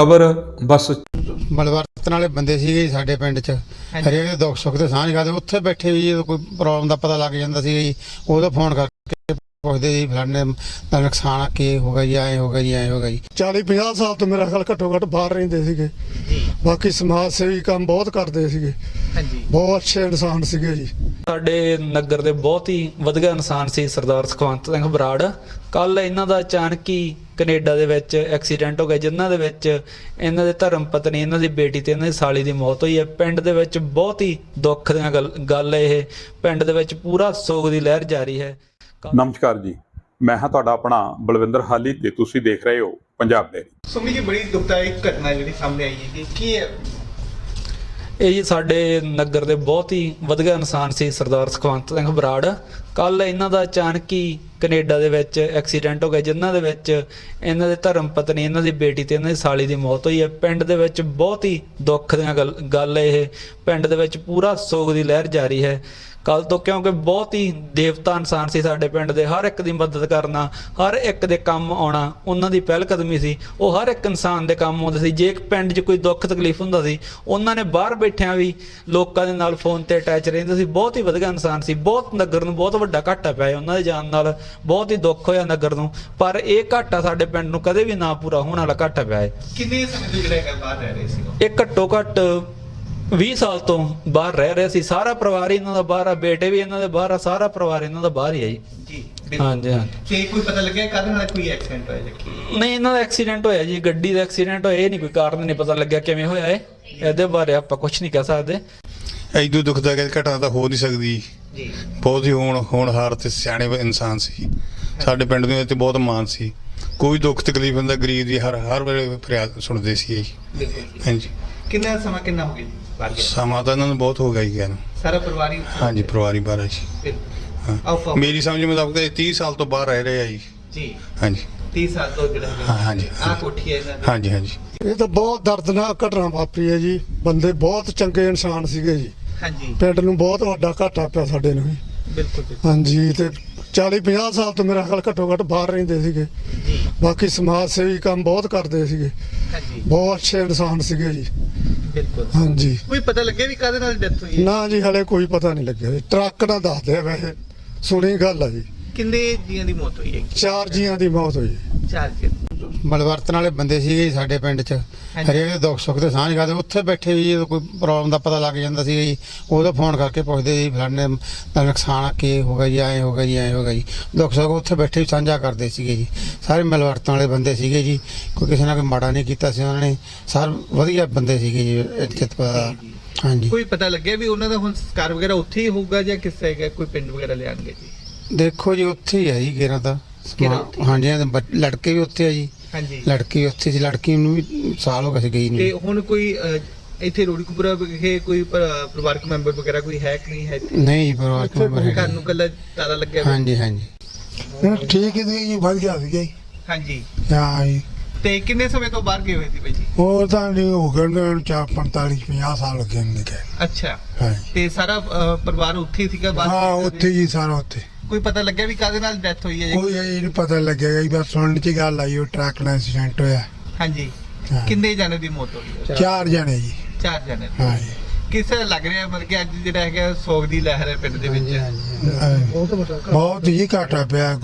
ਖਬਰ ਬਸ। ਮਲਵਰਤਨ ਵਾਲੇ ਬੰਦੇ ਸੀਗੇ ਜੀ ਸਾਡੇ ਪਿੰਡ 'ਚ। ਹਰੇਕ ਦੇ ਦੁੱਖ ਸੁੱਖ ਤੇ ਸਾਂਝ ਕਰਦੇ। ਉੱਥੇ ਬੈਠੇ ਵੀ ਜਦੋਂ ਕੋਈ ਪ੍ਰੋਬਲਮ ਦਾ ਪਤਾ ਲੱਗ ਜਾਂਦਾ ਸੀ ਜੀ। ਉਦੋਂ ਫੋਨ ਕਰਕੇ ਪੁੱਛਦੇ ਜੀ ਫਲਾਣੇ ਦਾ ਨੁਕਸਾਨ ਆ ਕੀ ਹੋ ਗਿਆ ਜੀ? ਐ ਹੋ ਗਿਆ ਜੀ ਐ ਹੋ ਗਿਆ ਜੀ। 40 50 ਸਾਲ ਤੋਂ ਮੇਰਾ ਖਿਆਲ ਘੱਟੋ ਘੱਟ ਬਾਹਰ ਰਹਿੰਦੇ ਸੀਗੇ। ਬਾਕੀ ਸਮਾਜ ਸੇਵੀ ਕੰਮ ਬਹੁਤ ਕਰਦੇ ਸੀਗੇ। ਹਾਂਜੀ। ਬਹੁਤ ਅੱਛੇ ਇਨਸਾਨ ਸੀਗੇ ਜੀ। ਸਾਡੇ ਨਗਰ ਦੇ ਬਹੁਤ ਹੀ ਵਧੀਆ ਇਨਸਾਨ ਸੀ ਸਰਦਾਰ ਸੁਖਵੰਤ ਸਿੰਘ ਬਰਾੜ। ਕੱਲ ਇਹਨਾਂ ਦਾ ਅਚਾਨਕ ਹੀ ਕੈਨੇਡਾ ਦੇ ਵਿੱਚ ਐਕਸੀਡੈਂਟ ਹੋ ਗਿਆ ਜਿਨ੍ਹਾਂ ਦੇ ਵਿੱਚ ਇਹਨਾਂ ਦੇ ਧਰਮ ਪਤਨੀ ਇਹਨਾਂ ਦੀ ਬੇਟੀ ਤੇ ਇਹਨਾਂ ਦੀ ਸਾਲੀ ਦੀ ਮੌਤ ਹੋਈ ਹੈ। ਪਿੰਡ ਦੇ ਵਿੱਚ ਬਹੁਤ ਹੀ ਦੁੱਖ ਦੀਆਂ ਗੱਲ ਇਹ ਪਿੰਡ ਦੇ ਵਿੱਚ ਪੂਰਾ ਸੋਗ ਦੀ ਲਹਿਰ ਜਾਰੀ ਹੈ। ਨਮਸਕਾਰ ਜੀ। ਮੈਂ ਹਾਂ ਤੁਹਾਡਾ ਆਪਣਾ ਬਲਵਿੰਦਰ ਹਾਲੀ ਤੇ ਤੁਸੀਂ ਦੇਖ ਰਹੇ ਹੋ ਪੰਜਾਬ ਡੇਰੀ ਸੁਮੀ ਜੀ ਬੜੀ ਦੁਖਦਾਇਕ ਘਟਨਾ ਜਿਹੜੀ ਸਾਹਮਣੇ ਆਈ ਹੈ ਕਿ ਕੀ ਹੈ ਇਹ ਜੀ ਸਾਡੇ ਨਗਰ ਦੇ ਬਹੁਤ ਹੀ ਵਧੀਆ ਇਨਸਾਨ ਸੀ, ਸਰਦਾਰ ਸੁਖਵੰਤ ਸਿੰਘ ਬਰਾੜ। ਕੱਲ ਇਹਨਾਂ ਦਾ ਅਚਾਨਕ ਹੀ ਕੈਨੇਡਾ ਦੇ ਵਿੱਚ ਐਕਸੀਡੈਂਟ ਹੋ ਗਿਆ, ਜਿਨ੍ਹਾਂ ਦੇ ਵਿੱਚ ਇਹਨਾਂ ਦੇ ਧਰਮ ਪਤਨੀ, ਇਹਨਾਂ ਦੀ ਬੇਟੀ ਤੇ ਇਹਨਾਂ ਦੀ ਸਾਲੀ ਦੀ ਮੌਤ ਹੋਈ ਹੈ। ਪਿੰਡ ਦੇ ਵਿੱਚ ਬਹੁਤ ਹੀ ਦੁੱਖ ਦੀਆਂ ਗੱਲ ਗੱਲ ਹੈ ਇਹ, ਪਿੰਡ ਦੇ ਵਿੱਚ ਪੂਰਾ ਸੋਗ ਦੀ ਲਹਿਰ ਜਾਰੀ ਹੈ। ਕੱਲ ਤੋਂ ਕਿਉਂਕਿ ਬਹੁਤ ਹੀ ਦੇਵਤਾ ਇਨਸਾਨ ਸੀ ਸਾਡੇ ਪਿੰਡ ਦੇ ਹਰ ਇੱਕ ਦੀ ਮਦਦ ਕਰਨਾ ਹਰ ਇੱਕ ਦੇ ਕੰਮ ਆਉਣਾ ਉਹਨਾਂ ਦੀ ਪਹਿਲ ਕਦਮੀ ਸੀ ਉਹ ਹਰ ਇੱਕ ਇਨਸਾਨ ਦੇ ਕੰਮ ਆਉਂਦੇ ਸੀ। ਜੇ ਇੱਕ ਪਿੰਡ 'ਚ ਕੋਈ ਦੁੱਖ ਤਕਲੀਫ ਹੁੰਦਾ ਸੀ ਉਹਨਾਂ ਨੇ ਬਾਹਰ ਬੈਠਿਆਂ ਵੀ ਲੋਕਾਂ ਦੇ ਨਾਲ ਫੋਨ ਤੇ ਅਟੈਚ ਰਹਿੰਦੇ ਸੀ। ਬਹੁਤ ਹੀ ਵਧੀਆ ਇਨਸਾਨ ਸੀ ਬਹੁਤ ਨਗਰ ਨੂੰ ਬਹੁਤ ਵੱਡਾ ਘਾਟਾ ਪਿਆ ਉਹਨਾਂ ਦੇ ਜਾਣ ਨਾਲ ਬਹੁਤ ਹੀ ਦੁੱਖ ਹੋਇਆ ਨਗਰ ਨੂੰ ਪਰ ਇਹ ਘਾਟਾ ਸਾਡੇ ਪਿੰਡ ਨੂੰ ਕਦੇ ਵੀ ਨਾ ਪੂਰਾ ਹੋਣ ਵਾਲਾ ਘਾਟਾ ਪਿਆ ਹੈ। ਕਿੰਨੇ ਸਮੇਂ ਤੋਂ ਜਿਹੜਾ ਬਾਹਰ ਰਹਿ ਰਹੇ ਸੀ ਇਹ ਘੱਟੋ ਘੱਟ 20 ਸਾਲ ਤੋਂ ਬਾਹਰ ਰਹਿ ਰਹੇ ਸੀ। ਸਾਰਾ ਪਰਿਵਾਰ ਹੀ ਇਹਨਾਂ ਦਾ ਬਾਹਰ ਆ ਬੇਟੇ ਵੀ ਇਹਨਾਂ ਦੇ ਬਾਹਰ ਆ ਸਾਰਾ ਪਰਿਵਾਰ ਇਹਨਾਂ ਦਾ ਬਾਹਰ ਹੀ ਆ ਜੀ। ਹਾਂਜੀ ਹਾਂਜੀ। ਤੇ ਕੋਈ ਪਤਾ ਲੱਗਿਆ ਕਦ ਨਾਲ ਕੋਈ ਐਕਸੀਡੈਂਟ ਹੋਇਆ ਜਾਂ ਕੀ? ਨਹੀਂ ਇਹਨਾਂ ਦਾ ਐਕਸੀਡੈਂਟ ਹੋਇਆ ਜੀ ਗੱਡੀ ਦਾ ਐਕਸੀਡੈਂਟ ਹੋਇਆ ਇਹ ਨਹੀਂ ਕੋਈ ਕਾਰਨ ਨਹੀਂ ਪਤਾ ਲੱਗਿਆ ਕਿਵੇਂ ਹੋਇਆ ਇਹ। ਇਹਦੇ ਬਾਰੇ ਆਪਾਂ ਕੁਝ ਨਹੀਂ ਕਹਿ ਸਕਦੇ। ਐਦੂ ਦੁਖਦਾਇਕ ਘਟਨਾ ਤਾਂ ਹੋ ਨਹੀਂ ਸਕਦੀ। ਜੀ। ਬਹੁਤ ਹੀ ਹੋਣ ਹੋਣਹਾਰ ਤੇ ਸਿਆਣੇ ਇਨਸਾਨ ਸੀ। ਸਾਡੇ ਪਿੰਡ ਦੇ ਤੇ ਬਹੁਤ ਮਾਨ ਸੀ। ਕੋਈ ਦੁੱਖ ਤਕਲੀਫ ਹੁੰਦਾ ਗਰੀਬ ਦੀ ਹਰ ਹਰ ਵੇਲੇ ਫਰਿਆਦ ਸੁਣਦੇ ਸੀ ਇਹ। ਹਾਂਜੀ। ਕਿੰਨਾ ਸਮਾਂ ਕਿੰਨਾ ਹੋ ਗਿਆ ਜੀ? ਬਾਹਰ ਗਿਆ? ਸਮਾਂ ਤਾਂ ਇਹਨਾਂ ਨੂੰ ਬਹੁਤ ਹੋ ਗਿਆ ਜੀ ਗਿਆ ਨੂੰ। ਸਾਰਾ ਪਰਿਵਾਰ ਹੀ ਉੱਥੇ ਹਾਂਜੀ ਪਰਿਵਾਰੀ ਬਾਰੇ ਜੀ। ਹਾਂ। ਆਓ ਪਾਓ। ਮੇਰੀ ਸਮਝ ਮੁਤਾਬਕ ਇਹ 30 ਸਾਲ ਤੋਂ ਬਾਹਰ ਰਹਿ ਰਹੇ ਆ ਜੀ। ਜੀ। ਹਾਂਜੀ। 30 ਸਾਲ ਤੋਂ ਜਿਹੜਾ ਹਾਂ, ਹਾਂਜੀ, ਆ ਹਾਂਜੀ। ਕੋਠੀ ਹੈ ਇਹਨਾਂ ਦੀ। ਹਾਂਜੀ ਹਾਂਜੀ। ਇਹ ਤਾਂ ਬਹੁਤ ਦਰਦਨਾਕ ਘਟਨਾ ਵਾਪਰੀ ਹੈ ਜੀ। ਬੰਦੇ ਬਹੁਤ ਚੰਗੇ ਇਨਸਾਨ ਸੀਗੇ ਜੀ। ਹਾਂਜੀ। ਪਿੰਡ ਨੂੰ ਬਹੁਤ ਵੱਡਾ ਘਾਟਾ ਪਿਆ ਸਾਡੇ ਨੂੰ ਬਿਲਕੁਲ ਬਿਲਕੁਲ। ਹਾਂਜੀ ਤੇ 40 50 ਸਾਲ ਤੋਂ ਮੇਰਾ ਖਿਆਲ ਘੱਟੋ ਘੱਟ ਬਾਹਰ ਰਹਿੰਦੇ ਸੀਗੇ। ਜੀ। ਬਾਕੀ ਸਮਾਜ ਸੇਵੀ ਕੰਮ ਬਹੁਤ ਕਰਦੇ ਸੀਗੇ। ਹਾਂਜੀ। ਬਹੁਤ ਅੱਛੇ ਇਨਸਾਨ ਸੀਗੇ ਜੀ। ਬਿਲਕੁਲ। ਹਾਂਜੀ। ਕੋਈ ਪਤਾ ਲੱਗਿਆ ਵੀ ਕਦ ਨਾਲ ਡੈਥ ਹੋਈ ਹੈ? ਨਾ ਜੀ ਹਲੇ ਕੋਈ ਪਤਾ ਨਹੀਂ ਲੱਗਿਆ ਜੀ। ਟਰੱਕ ਨਾਲ ਦੱਸਦੇ ਆ ਵੈਸੇ। ਸੁਣੀ ਗੱਲ ਆ ਜੀ। ਕਿੰਨੇ ਜੀਆਂ ਦੀ ਮੌਤ ਹੋਈ ਹੈ ਚਾਰ ਜੀਆਂ ਦੀ ਮੌਤ ਹੋਈ ਚਾਰ ਜੀ ਮਲਵਰਤਨ ਵਾਲੇ ਬੰਦੇ ਸੀਗੇ ਜੀ ਸਾਡੇ ਪਿੰਡ 'ਚ। ਹਰੇਕ ਦੇ ਦੁੱਖ ਸੁੱਖ ਤੇ ਸਾਂਝ ਕਰਦੇ। ਉੱਥੇ ਬੈਠੇ ਵੀ ਜਦੋਂ ਕੋਈ ਪ੍ਰੋਬਲਮ ਦਾ ਪਤਾ ਲੱਗ ਜਾਂਦਾ ਸੀ ਜੀ ਉਦੋਂ ਫੋਨ ਕਰਕੇ ਪੁੱਛਦੇ ਜੀ ਫਲਾਣੇ ਦਾ ਨੁਕਸਾਨ ਕੀ ਹੋ ਗਿਆ ਜੀ ਐ ਹੋ ਗਿਆ ਜੀ ਐ ਹੋ ਗਿਆ ਜੀ। ਦੁੱਖ ਸੁੱਖ ਉੱਥੇ ਬੈਠੇ ਵੀ ਸਾਂਝਾ ਕਰਦੇ ਸੀਗੇ ਜੀ। ਸਾਰੇ ਮਲਵਰਤਨ ਵਾਲੇ ਬੰਦੇ ਸੀਗੇ ਜੀ। ਕੋਈ ਕਿਸੇ ਨਾਲ ਕੋਈ ਮਾੜਾ ਨਹੀਂ ਕੀਤਾ ਸੀ ਉਹਨਾਂ ਨੇ। ਸਾਰੇ ਵਧੀਆ ਬੰਦੇ ਸੀਗੇ ਜੀ ਇੱਜ਼ਤ ਪਾ ਹਾਂਜੀ। ਕੋਈ ਪਤਾ ਲੱਗਿਆ ਵੀ ਉਹਨਾਂ ਦਾ ਹੁਣ ਸੰਸਕਾਰ ਵਗੈਰਾ ਉੱਥੇ ਹੀ ਹੋਊਗਾ ਜਾਂ ਕਿਸ ਹੈਗਾ? ਕੋਈ ਪਿੰਡ ਵਗੈਰਾ ਲਿਆਣਗੇ ਜੀ? ਦੇਖੋ ਜੀ ਉੱਥੇ ਹੀ ਹੈ ਜੀ ਗੇਰਾ ਦਾ ਹੀ। ਹਾਂਜੀ ਲੜਕੇ ਵੀ ਉੱਥੇ ਆ ਜੀ। ਹਾਂਜੀ। ਲੜਕੀ ਉੱਥੇ ਸੀ ਲੜਕੀ ਨੂੰ ਵੀ ਸਾਲ ਹੋ ਗਿਆ ਸੀ ਗਈ ਤੇ ਨੂੰ ਹੁਣ ਕੋਈ ਅਹ, ਇੱਥੇ ਰੋੜੀਕਪੁਰਾ ਵਿਖੇ ਕੋਈ ਪਰ- ਪਰਿਵਾਰਕ ਮੈਂਬਰ ਵਗੈਰਾ ਕੋਈ ਹੈ ਕਿ ਨਹੀਂ ਹੈ? ਇੱਥੇ? ਨਹੀਂ ਜੀ, ਪਰਿਵਾਰ ਚ ਮੈਂਬਰ ਘਰ ਹੈਗੇ। ਨੂੰ ਕੱਲਾ ਤਾਲਾ ਲੱਗਿਆ ਹੋਇਆ? ਹਾਂਜੀ ਹਾਂਜੀ। ਠੀਕ ਹੀ ਸੀ ਜੀ ਵਧੀਆ ਸੀ ਜੀ। ਹਾਂਜੀ। ਹਾਂ ਜੀ। ਤੇ ਕਿੰਨੇ ਸਮੇਂ ਤੋਂ ਬਾਹਰ ਗਏ ਹੋਏ ਸੀ ਬਾਈ ਜੀ? ਹੋਰ ਤਾਂ ਨਹੀਂ ਹੋ ਗਏ ਨੇ ਚਾਰ 45 50 ਸਾਲ ਲੱਗੇ ਨੇ ਕਿ ਅੱਛਾ। ਹਾਂ ਤੇ ਸਾਰਾ ਅਹ, ਪਰਿਵਾਰ ਉੱਥੇ ਹੀ ਸੀਗਾ ਬਾਹਰ ਹਾਂ ਉੱਥੇ ਜੀ ਸਾਰਾ ਉੱਥੇ। ਕੋਈ ਪਤਾ ਲੱਗਿਆ ਵੀ ਕਾਦੇ ਨਾਲ ਡੈਥ ਹੋਈ ਹੈ ਜੀ? ਕੋਈ ਇਹ ਨਹੀਂ ਪਤਾ ਲੱਗੇਗਾ ਜੀ ਬਸ ਸੁਣਨ ਚ ਗੱਲ ਆਈ ਉਹ ਟਰੱਕ ਨਾਲ ਐਕਸੀਡੈਂਟ ਹੋਇਆ। ਹਾਂਜੀ। ਹਾਂ। ਕਿੰਨੇ ਜਾਣੇ ਦੀ ਮੌਤ ਹੋਈ? ਹੈ ਚਾਰ ਜਣੇ ਜੀ। ਚਾਰ ਜਾਣੇ। ਦੀ। ਹਾਂ ਜੀ। ਕਿਸ ਲੱਗ ਰਿਹਾ ਮਤਲਬ ਕਿ ਅੱਜ ਜਿਹੜਾ ਹੈਗਾ ਸੋਗ ਦੀ ਲਹਿਰ ਹੈ ਪਿੰਡ ਦੇ ਵਿੱਚ। ਬਹੁਤ ਹੀ ਘਾਟਾ ਪਿਆ।